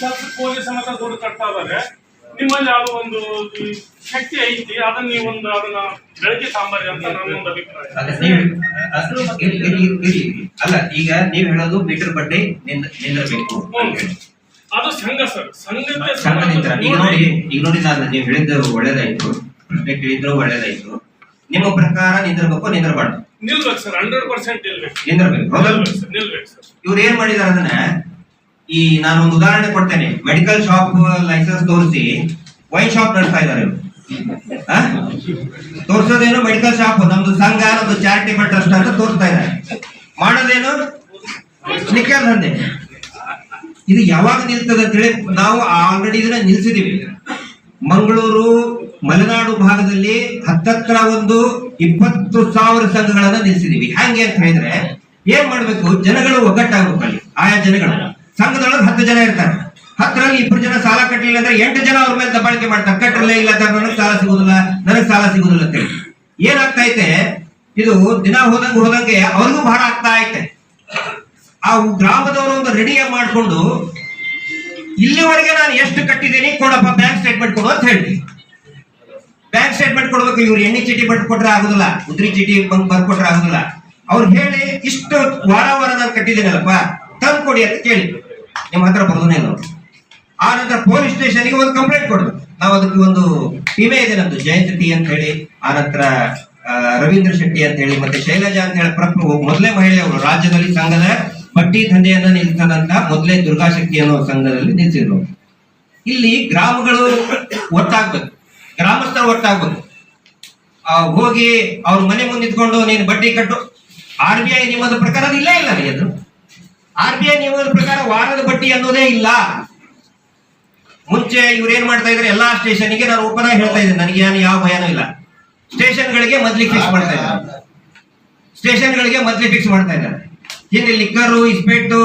ಕೆಲಸಕ್ಕೆ ಹೋಗಿ ಸಮೇತ ದುಡ್ಡು ಕಟ್ತಾ ಇದಾರೆ ನಿಮ್ಮಲ್ಲಿ ಯಾವ ಒಂದು ಶಕ್ತಿ ಐತಿ ಅದನ್ನ ನೀವೊಂದು ಅದನ್ನ ಬೆಳಗ್ಗೆ ಸಾಂಬಾರಿ ಅಂತ ನನ್ನೊಂದು ಅಭಿಪ್ರಾಯ. ಅಲ್ಲ ಈಗ ನೀವ್ ಹೇಳೋದು ಮೀಟರ್ ಬಡ್ಡಿ ನಿಂದ- ನಿಂದಿರ್ಬೇಕು ಅದು ಸಂಘ ಸರ್ ಸಂಘಕ್ಕೆ ಸಂಘ ನಿಂತರ ಈಗ ನೋಡಿ ಈಗ ನೋಡಿ ನಾನು ನೀವು ಹೇಳಿದ್ದು ಒಳ್ಳೇದಾಯ್ತು. ಪ್ರಶ್ನೆ ಕೇಳಿದ್ರು ಒಳ್ಳೇದಾಯ್ತು. ನಿಮ್ಮ ಪ್ರಕಾರ ನಿಂದಿರ್ಬೇಕು ನಿಂದಿರಬಾರ್ದು? ನಿಲ್ಬೇಕು ಸರ್ ಹಂಡ್ರೆಡ್ ಪರ್ಸೆಂಟ್ ನಿಲ್ಬೇಕು. ನಿಂದಿರ್ಬೇಕು ಸರ್ ನಿಲ್ಬೇಕು ಸರ್. ಇವ್ರು ಏನ್ ಮಾಡಿದಾರೆ ಅದನ್ನ? ಈ ನಾನು ಒಂದು ಉದಾಹರಣೆ ಕೊಡ್ತೇನೆ. ಮೆಡಿಕಲ್ ಶಾಪ್ ಲೈಸೆನ್ಸ್ ತೋರಿಸಿ. ವೈನ್ ಶಾಪ್ ನಡೆಸ್ತಾ ಇದ್ದಾರೆ? ತೋರ್ಸೋದೇನು ಮೆಡಿಕಲ್ ಶಾಪ್ ನಮ್ದು ಸಂಘ, ನಮ್ದು ಚಾರಿಟೇಬಲ್ ಟ್ರಸ್ಟ್ ಅಂತ ತೋರಿಸ್ತಾ ಇದ್ದಾರೆ. ಮಾಡೋದೇನು? ನಿಖಲ್ ದಂಧೆ ಇದು ಯಾವಾಗ ನಿಲ್ತದೆ ಅಂತ ಹೇಳಿ ನಾವು ಆಲ್ರೆಡಿ ಇದನ್ನ ನಿಲ್ಸಿದೀವಿ. ಮಂಗಳೂರು, ಮಲೆನಾಡು ಭಾಗದಲ್ಲಿ ಹತ್ತತ್ರ ಒಂದು ಇಪ್ಪತ್ತು ಸಾವಿರ ಸಂಘಗಳನ್ನ ನಿಲ್ಸಿದೀವಿ. ಹ್ಯಾಂಗೆ ಅಂತ ಹೇಳಿದ್ರೆ ಏನ್ ಮಾಡ್ಬೇಕು? ಜನಗಳು ಒಗ್ಗಟ್ಟಾಗ್ಬೇಕು ಅಲ್ಲಿ. ಆಯಾ ಜನಗಳು. ಸಂಘದೊಳಗೆ ಹತ್ತು ಜನ ಇರ್ತಾರೆ. ಹತ್ತರಲ್ಲಿ ಇಬ್ರು ಜನ ಸಾಲ ಕಟ್ಟಲಿಲ್ಲ ಅಂದ್ರೆ ಎಂಟು ಜನ ಅವ್ರ ಮೇಲೆ ದಬ್ಬಾಳಿಕೆ ಮಾಡ್ತಾರೆ. ಕಟ್ಟಲೇ ಇಲ್ಲ ಅಂತ ನನಗೆ ಸಾಲ ಸಿಗುದಿಲ್ಲ, ನನಗೆ ಸಾಲ ಸಿಗುದಿಲ್ಲ ಅಂತ ಹೇಳಿ. ಏನಾಗ್ತಾ ಐತೆ? ಇದು ದಿನ ಹೋದಂಗ ಹೋದಂಗೆ ಅವ್ರಿಗೂ ಭಾರ ಆಗ್ತಾ ಐತೆ. ಆ ಗ್ರಾಮದವರು ಒಂದು ರೆಡಿಯಾಗಿ ಮಾಡಿಕೊಂಡು, ಇಲ್ಲಿವರೆಗೆ ನಾನು ಎಷ್ಟು ಕಟ್ಟಿದ್ದೀನಿ ಕೊಡಪ್ಪ ಬ್ಯಾಂಕ್ ಸ್ಟೇಟ್ಮೆಂಟ್ ಕೊಡು ಅಂತ ಹೇಳಿ. ಬ್ಯಾಂಕ್ ಸ್ಟೇಟ್ಮೆಂಟ್ ಕೊಡ್ಬೇಕು, ಇವ್ರು ಎಣ್ಣೆ ಚೀಟಿ ಬಟ್ ಕೊಟ್ರೆ ಆಗುದಿಲ್ಲ, ಉದ್ರಿ ಚೀಟಿ ಬರ್ಕೊಟ್ರೆ ಆಗುದಿಲ್ಲ. ಅವ್ರು ಹೇಳಿ ಇಷ್ಟು ವಾರ ವಾರ ನಾನು ಕಟ್ಟಿದ್ದೀನಲ್ಲಪ್ಪ ತಂದು ಕೊಡಿ ಅಂತ ಕೇಳಿ. ನಿಮ್ಮ ಹತ್ರ ಬರೋದನ್ನೇ ಇಲ್ಲ ಅವ್ರು. ಆ ನಂತರ ಪೊಲೀಸ್ ಸ್ಟೇಷನ್ಗೆ ಒಂದು ಕಂಪ್ಲೇಂಟ್ ಕೊಡೋದು. ನಾವು ಅದಕ್ಕೆ ಒಂದು ಟೀಮೇ ಇದೆ ನಮ್ದು, ಜಯಂತ್ ಟಿ ಅಂತ ಹೇಳಿ, ಆ ನಂತರ ರವೀಂದ್ರ ಶೆಟ್ಟಿ ಅಂತ ಹೇಳಿ, ಮತ್ತೆ ಶೈಲಜಾ ಅಂತ ಹೇಳಿ ಪ್ರಪ್ರ ಮೊದಲೇ ಮಹಿಳೆಯವರು ರಾಜ್ಯದಲ್ಲಿ ಸಂಘದ ಬಟ್ಟಿ ದಂಧೆಯನ್ನ ನಿಲ್ಸದಂತ ಮೊದಲೇ ದುರ್ಗಾಶಕ್ತಿ ಅನ್ನೋ ಸಂಘದಲ್ಲಿ ನಿಲ್ಸಿದ್ರು ಇಲ್ಲಿ ಗ್ರಾಮಗಳು ಒಟ್ಟಾಗ್ಬೇಕು. ಗ್ರಾಮಸ್ಥರು ಒಟ್ಟಾಗ್ಬೇಕು. ಹೋಗಿ ಅವ್ರ ಮನೆ ಮುಂದೆ ನಿಂತ್ಕೊಂಡು ನೀನು ಬಡ್ಡಿ ಕಟ್ಟು. ಆರ್ ಬಿ ಐ ನಿಯಮದ ಪ್ರಕಾರ ಇಲ್ಲೇ ಇಲ್ಲ ಎದುರು ಆರ್ ಬಿ ಐ ನಿಯಮದ ಪ್ರಕಾರ ವಾರದ ಬಡ್ಡಿ ಅನ್ನೋದೇ ಇಲ್ಲ. ಮುಂಚೆ ಇವ್ರು ಏನ್ ಮಾಡ್ತಾ ಇದ್ರೆ? ಎಲ್ಲಾ ಸ್ಟೇಷನ್ಗೆ ನಾನು ಓಪನ್ ಆಗಿ ಹೇಳ್ತಾ ಇದ್ದೀನಿ. ನನಗೆ ಏನು ಯಾವ ಭಯನೂ ಇಲ್ಲ. ಸ್ಟೇಷನ್ಗಳಿಗೆ ಮದ್ಲಿ ಫಿಕ್ಸ್ ಮಾಡ್ತಾ ಇದ್ದಾರೆ. ಸ್ಟೇಷನ್ಗಳಿಗೆ ಮದ್ಲಿ ಫಿಕ್ಸ್ ಮಾಡ್ತಾ ಇದ್ದಾರೆ. ಹಿಂದೆ ಲಿಕ್ಕರು, ಇಸ್ಪೇಟು,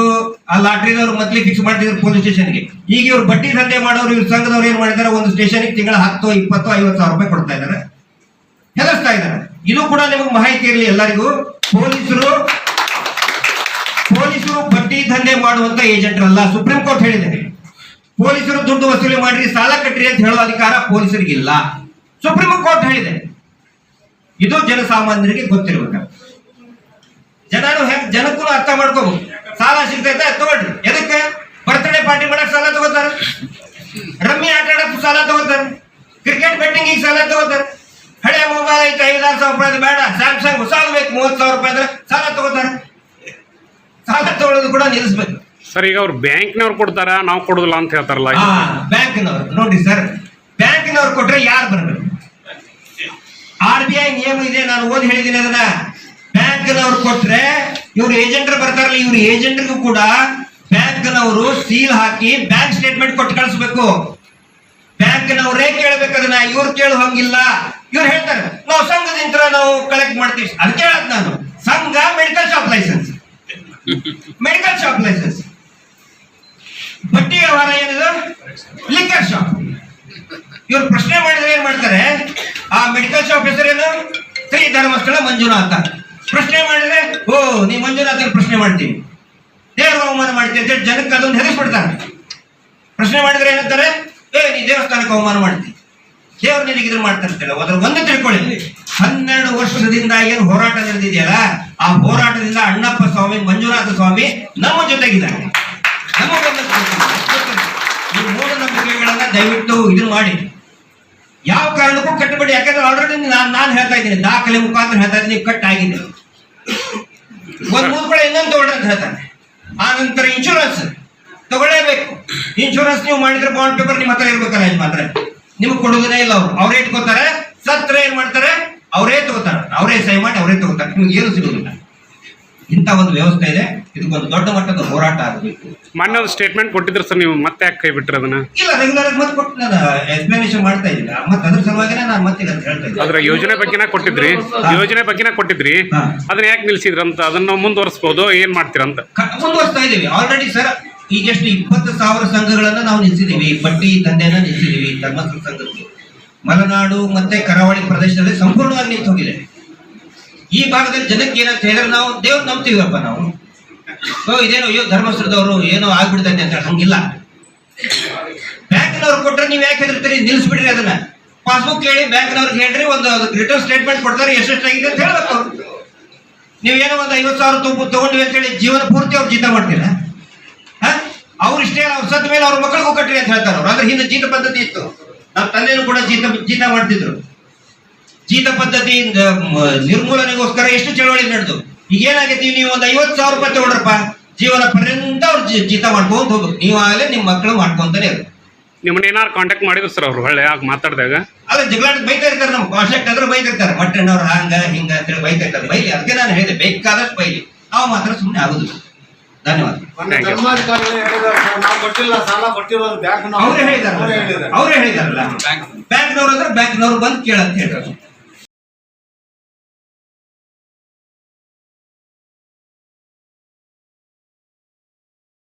ಆ ಲಾಟ್ರಿದವ್ರು ಮೊದ್ಲಿಗೆ ಫಿಕ್ಸ್ ಮಾಡ್ತಿದ್ರು ಪೊಲೀಸ್ ಸ್ಟೇಷನ್ಗೆ ಈಗ ಇವ್ರು ಬಡ್ಡಿ ದಂಧೆ ಮಾಡೋರು, ಇವ್ರ ಸಂಘದವ್ರು ಏನ್ ಮಾಡಿದ್ದಾರೆ ಒಂದು ಸ್ಟೇಷನ್ಗೆ ತಿಂಗಳ ಹತ್ತು, ಇಪ್ಪತ್ತು, ಐವತ್ತು ಸಾವಿರ ರೂಪಾಯಿ ಕೊಡ್ತಾ ಇದ್ದಾರೆ. ಹೆದರ್ಸ್ತಾ ಇದ್ದಾರೆ. ಇದು ಕೂಡ ನಿಮಗೆ ಮಾಹಿತಿ ಇರಲಿ ಎಲ್ಲರಿಗೂ. ಪೊಲೀಸರು ದಂಧೆ ಮಾಡುವಂತ ಏಜೆಂಟ್ರಲ್ಲ ಸುಪ್ರೀಂ ಕೋರ್ಟ್ ಹೇಳಿದೆ ಪೊಲೀಸರು ದುಡ್ಡು ವಸೂಲಿ ಮಾಡ್ರಿ, ಸಾಲ ಕಟ್ಟ್ರಿ ಅಂತ ಹೇಳೋ ಅಧಿಕಾರ ಪೊಲೀಸರಿಗಿಲ್ಲ. ಸುಪ್ರೀಂ ಕೋರ್ಟ್ ಹೇಳಿದೆ. ಇದು ಜನಸಾಮಾನ್ಯರಿಗೆ ಗೊತ್ತಿರಬೇಕು ಜನರು ಹೆಂಗ್ ಜನಕ್ಕೂ ಅರ್ಥ ಮಾಡ್ಕೋಬಹುದು ಸಾಲ ಸಿಗ್ತೈತೆ ತಗೊಳ್ರಿ. ಎದಕ್ಕೆ? ಬರ್ತ್ಡೇ ಪಾರ್ಟಿ ಮಾಡಕ್ ಸಾಲ ತಗೋತಾರೆ. ರಮ್ಮಿ ಆಟ ಆಡಕ್ಕೂ ಸಾಲ ತಗೋತಾರೆ. ಕ್ರಿಕೆಟ್ ಬೆಟ್ಟಿಂಗ್ ಸಾಲ ತಗೋತಾರೆ. ಹಳೆ ಮೊಬೈಲ್ ಐತೆ, ಐದಾರು ಸಾವಿರ ರೂಪಾಯಿ ಬೇಡ. ಸ್ಯಾಮ್ಸಂಗ್ ಹೊಸ ಬೇಕು, ಮೂವತ್ತು ಸಾವಿರ ರೂಪಾಯಿ ಸಾಲ ತಗೋತಾರೆ. ಕೂಡ ನಿಲ್ಲಿಸ್ಬೇಕು. ಸರ್ ಈಗ ಅವ್ರು ಬ್ಯಾಂಕ್ನವ್ರು ಕೊಡ್ತಾರ? ನಾವು ಕೊಡುದಿಲ್ಲ ಅಂತ ಹೇಳ್ತಾರಲ್ಲ ಹಾ ಬ್ಯಾಂಕ್ನವ್ರು. ನೋಡಿ ಸರ್ ಬ್ಯಾಂಕ್ನವ್ರು ಕೊಟ್ರೆ ಯಾರು ಬರಬೇಕು? ಆರ್ ಬಿ ಐ ನಿಯಮ ಇದೆ ನಾನು ಓದಿ ಹೇಳಿದ್ದೀನಿ ಅದನ್ನ. ಬ್ಯಾಂಕ್ನವ್ರು ಕೊಟ್ರೆ ಇವ್ರು ಏಜೆಂಟ್ರು ಬರ್ತಾರಲ್ಲ ಇವ್ರು ಏಜೆಂಟ್ರಿಗೂ ಕೂಡ ಬ್ಯಾಂಕ್ನವರು ಸೀಲ್ ಹಾಕಿ ಬ್ಯಾಂಕ್ ಸ್ಟೇಟ್ಮೆಂಟ್ ಕೊಟ್ಟು ಕಳಿಸ್ಬೇಕು. ಬ್ಯಾಂಕ್ನವರೇ ಕೇಳ್ಬೇಕು ಅದನ್ನ. ಇವ್ರು ಕೇಳು ಹಂಗಿಲ್ಲ ಇವ್ರು ಹೇಳ್ತಾರೆ ನಾವು ಸಂಘದಿಂದ ನಾವು ಕಲೆಕ್ಟ್ ಮಾಡ್ತೀವಿ. ಅದಕ್ಕೆ ಹೇಳದ್ ನಾನು. ಸಂಘ medical shop license medical shop license ಬಟ್ಟೆ ವ್ಯವಹಾರ ಏನಿದೆ? ಲಿಕ್ಕರ್ ಶಾಪ್ ಇವ್ರು ಪ್ರಶ್ನೆ ಮಾಡಿದ್ರೆ ಏನ್ ಮಾಡ್ತಾರೆ? ಆ ಮೆಡಿಕಲ್ ಶಾಪ್ ಹೆಸರೇನು? ಶ್ರೀ ಧರ್ಮಸ್ಥಳ ಮಂಜುನಾಥ. ಪ್ರಶ್ನೆ ಮಾಡಿದ್ರೆ, ಓ, ನೀ ಮಂಜುನಾಥನ್ ಪ್ರಶ್ನೆ ಮಾಡ್ತೀನಿ. ದೇವ್ರ ಅವಮಾನ ಮಾಡ್ತೀನಿ ಅಂತ ಹೇಳಿ ಜನಕ್ಕೆ ಅದೊಂದು ಹೆದರ್ಸ್ಬಿಡ್ತಾರೆ. ಪ್ರಶ್ನೆ ಮಾಡಿದ್ರೆ ಏನಂತಾರೆ ಏ, ನೀ ದೇವಸ್ಥಾನಕ್ಕೆ ಅವಮಾನ ಮಾಡ್ತೀನಿ ದೇವ್ರು ಇದ್ರ ಮಾಡ್ತಾರೆ ಅಂತ ಹೇಳಿ. ಅದ್ರ ಒಂದು ತಿಳ್ಕೊಳ್ಳಿ. ಹನ್ನೆರಡು ವರ್ಷದಿಂದ ಏನು ಹೋರಾಟ ನಡೆದಿದೆಯಲ್ಲ, ಆ ಹೋರಾಟದಿಂದ ಅಣ್ಣಪ್ಪ ಸ್ವಾಮಿ, ಮಂಜುನಾಥ ಸ್ವಾಮಿ ನಮ್ಮ ಜೊತೆಗಿದ್ದಾರೆ. ಈ ಮೂಢನಂಬಿಕೆಗಳನ್ನ ದಯವಿಟ್ಟು ಇದನ್ನು ಮಾಡಿ. ಯಾವ ಕಾರಣಕ್ಕೂ ಕಟ್ಟಬೇಡಿ, ಯಾಕಂದ್ರೆ ಆಲ್ರೆಡಿ ನಾನು ನಾನು ಹೇಳ್ತಾ ಇದ್ದೀನಿ, ದಾಖಲೆ ಮುಖಾಂತರ ಹೇಳ್ತಾ ಇದ್ದೀನಿ ಕಟ್ ಆಗಿದೆ ಒಂದು ಮೂರು ಕಡೆ ಇನ್ನೊಂದು ತಗೊಳ್ಳಿ ಅಂತ ಹೇಳ್ತಾನೆ ಆ ನಂತರ ಇನ್ಶೂರೆನ್ಸ್ ತಗೊಳ್ಳೇಬೇಕು. ಇನ್ಶೂರೆನ್ಸ್ ನೀವು ಮಾಡಿದ್ರೆ ಬಾಂಡ್ ಪೇಪರ್ ನಿಮ್ಮ ಹತ್ರ ಇರ್ಬೇಕಲ್ಲ ಮಾತ್ರ ನಿಮ್ಗೆ ಕೊಡೋದನ್ನೇ ಇಲ್ಲ ಅವ್ರು. ಅವರೇ ಇಟ್ಕೋತಾರೆ ಸತ್ರ ಏನ್ ಮಾಡ್ತಾರೆ? ಅವರೇ ಸಹಿ ಮಾಡಿ ಅವರೇ ತಗೋತಾರೆ ನಿಮ್ಗೆ ಏನು ಸಿಗೋದಿಲ್ಲ. ಇಂಥ ಒಂದು ವ್ಯವಸ್ಥೆ ಇದೆ. ಇದಕ್ಕೊಂದು ದೊಡ್ಡ ಮಟ್ಟದ ಹೋರಾಟ ಆಗಬೇಕು. ಮೊನ್ನೆ ಒಂದು ಸ್ಟೇಟ್ಮೆಂಟ್ ಕೊಟ್ಟಿದ್ರು ಸರ್ ನೀವು ಮತ್ತೆ ಯಾಕೆ ಕೈ ಬಿಟ್ರಿ ಅದನ್ನ? ಇಲ್ಲ ರೆಗ್ಯುಲರ್ ಆಗಿ ಮತ್ತೆ ಕೊಟ್ಟು ನಾನು ಎಕ್ಸ್ಪ್ಲನೇಷನ್ ಮಾಡ್ತಾ ಇದ್ದೀನಿ. ಮತ್ತೆ ಅದ್ರ ಸಲುವಾಗಿನೇ ನಾನು ಮತ್ತೆ ಅಂತ ಹೇಳ್ತಾ ಇದ್ದೀನಿ. ಅದರ ಯೋಜನೆ ಬಗ್ಗೆನ ಕೊಟ್ಟಿದ್ರಿ. ಯೋಜನೆ ಬಗ್ಗೆನ ಕೊಟ್ಟಿದ್ರಿ. ಅದನ್ನ ಯಾಕೆ ನಿಲ್ಸಿದ್ರಂತ? ಅದನ್ನ ಮುಂದುವರಿಸಬಹುದು ಏನ್ ಮಾಡ್ತೀರಂತ ಅಂತ. ಮುಂದುವರಿಸ್ತಾ ಇದ್ದೀವಿ. ಆಲ್ರೆಡಿ ಸರ್ ಈಗ ಎಷ್ಟು ಇಪ್ಪತ್ತು ಸಾವಿರ ಸಂಘಗಳನ್ನ ನಾವು ನಿಲ್ಸಿದೀವಿ ಬಡ್ಡಿ ದಂಧೆನ ನಿಲ್ಸಿದೀವಿ ಧರ್ಮಸ್ಥಳ ಸಂಘಕ್ಕೆ. ಮಲೆನಾಡು ಮತ್ತೆ ಕರಾವಳಿ ಪ್ರದೇಶದಲ್ಲಿ ಸಂಪೂರ್ಣವಾಗಿ ನಿಂತು ಹೋಗಿದೆ. ಈ ಭಾಗದಲ್ಲಿ ಜನಕ್ಕೆ ಏನಂತ ಹೇಳಿದ್ರೆ ನಾವು ದೇವ್ರು ನಂಬ್ತೀವಪ್ಪ ನಾವು. ಓ, ಇದೇನೋ, ಅಯ್ಯೋ, ಧರ್ಮಸ್ಥಳದವರು ಏನೋ ಆಗ್ಬಿಡ್ತೈತೆ ಅಂತ ಹಂಗಿಲ್ಲ. ಬ್ಯಾಂಕ್ನವ್ರು ಕೊಟ್ರೆ ನೀವು ಯಾಕೆ ಹೆದರ್ತೀರಿ? ನಿಲ್ಸ್ಬಿಡ್ರಿ ಅದನ್ನ. ಪಾಸ್ಬುಕ್ ಕೇಳಿ ಬ್ಯಾಂಕ್ನವ್ರಿಗೆ ಹೇಳ್ರಿ, ಒಂದು ರಿಟರ್ನ್ ಸ್ಟೇಟ್ಮೆಂಟ್ ಕೊಡ್ತಾರೆ ಎಷ್ಟೆಷ್ಟಾಗಿದೆ ಅಂತ ಹೇಳ್ಬೇಕು ನೀವು ನೀವೇನೋ ಒಂದು ಐವತ್ತು ಸಾವಿರ ತುಂಬ ತಗೊಂಡ್ವಿ ಅಂತ ಹೇಳಿ ಜೀವನ ಪೂರ್ತಿ ಅವ್ರು ಜೀತ ಮಾಡ್ತೀರಾ? ಅವ್ರು ಇಷ್ಟೇ ಅವ್ರ ಸತ್ತ ಮೇಲೆ ಅವ್ರ ಮಕ್ಕಳಿಗೂ ಕಟ್ಟ್ರಿ ಅಂತ ಹೇಳ್ತಾರೆ ಅವ್ರು. ಅದ್ರ ಹಿಂದೆ ಜೀತ ಪದ್ಧತಿ ಇತ್ತು. ನಮ್ಮ ತಂದೆಯೂ ಕೂಡ ಜೀತ ಜೀತ ಮಾಡ್ತಿದ್ರು. ಜೀತ ಪದ್ಧತಿಯಿಂದ ನಿರ್ಮೂಲನೆಗೋಸ್ಕರ ಎಷ್ಟು ಚಳವಳಿ ನಡೆದು. ಈಗ ಏನಾಗೈತಿ ನೀವು ಒಂದು ಐವತ್ತು ಸಾವಿರ ರೂಪಾಯಿ ತಗೊಂಡ್ರಪ್ಪ ಜೀವನ ಪರ್ಯಂತ ಅವ್ರು ಜೀ- ಜೀತ ಮಾಡ್ಕೊಂತ ಹೋಗ್ಬೇಕು ಆಗಲೇ ನಿಮ್ಮ ಮಕ್ಕಳು ಮಾಡ್ಕೊಂತಾನೆ ಇರ್ಬೇಕು ನಿಮ್ಮನ್ನ ಏನಾರು ಕಾಂಟ್ಯಾಕ್ಟ್ ಮಾಡಿದ್ರು ಸರ್ ಅವ್ರು ಒಳ್ಳೆ ಆಗ ಮಾತಾಡಿದಾಗ? ಅಲ್ಲ ಜಗಳಾಟ ಬೈತಾ ಇರ್ತಾರೆ ನಮ್ಮ ಕಾಂಟ್ಯಾಕ್ಟ್ ಆದ್ರೆ ಬೈತಿರ್ತಾರೆ ಮಟ್ಟಣ್ಣವ್ರು ಹಂಗ ಹಿಂಗ ಅಂತೇಳಿ ಬೈತಾ ಇರ್ತಾರೆ. ಬೈಲಿ ಅದಕ್ಕೆ ನಾನು ಹೇಳಿದೆ ಬೇಕಾದಷ್ಟು ಬೈಲಿ. ಅವ ಮಾತ್ರ ಸುಮ್ಮನೆ ಆಗುದಿಲ್ಲ. ಧನ್ಯವಾದ. ನಾವು ಅವರೇ ಹೇಳಿದಾರಲ್ಲ. ಬ್ಯಾಂಕ್ನವ್ರು ಅಂದ್ರೆ ಬ್ಯಾಂಕ್ನವ್ರು ಬಂದು ಕೇಳಂತ ಹೇಳ್ತಾರೆ.